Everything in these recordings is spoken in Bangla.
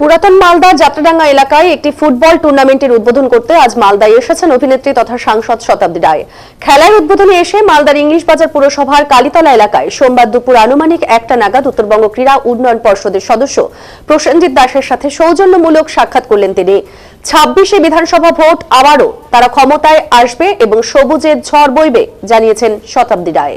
পুরাতন মালদা যাত্রাডাঙ্গা এলাকায় একটি ফুটবল টুর্নামেন্টের উদ্বোধন করতে আজ মালদায় এসেছেন অভিনেত্রী তথা সাংসদ শতাব্দী রায়। খেলার উদ্বোধনে এসে মালদার ইংলিশ বাজার পুরসভার কালীতলা এলাকায় সোমবার দুপুর আনুমানিক একটা নাগাদ উত্তরবঙ্গ ক্রীড়া উন্নয়ন পর্ষদের সদস্য প্রসেনজিৎ দাসের সাথে সৌজন্যমূলক সাক্ষাৎ করলেন তিনি। ছাব্বিশে বিধানসভা ভোট আবারও তারা ক্ষমতায় আসবে এবং সবুজের ঝড় বইবে, জানিয়েছেন শতাব্দী রায়।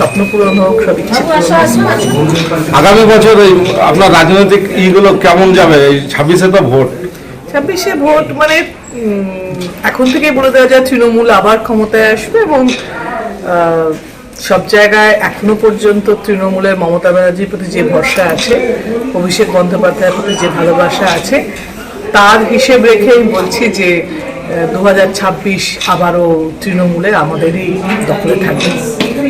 স্বপ্ন পূরণ হোক সব ইচ্ছে আগামী বছর এই আপনার রাজনৈতিক ইগুলো কেমন যাবে? এই ছাব্বিশে তো ভোট। ছাব্বিশে ভোট মানে এখন থেকেই বলে দেওয়া যায় তৃণমূল আবার ক্ষমতায় আসবে এবং সব জায়গায় এখনও পর্যন্ত তৃণমূলের মমতা ব্যানার্জির প্রতি যে ভরসা আছে অভিষেক বন্দ্যোপাধ্যায়ের প্রতি যে ভালোবাসা আছে তার হিসেব রেখেই বলছি যে দু হাজার ছাব্বিশ আবারও তৃণমূলের আমাদেরই দখলে থাকবে।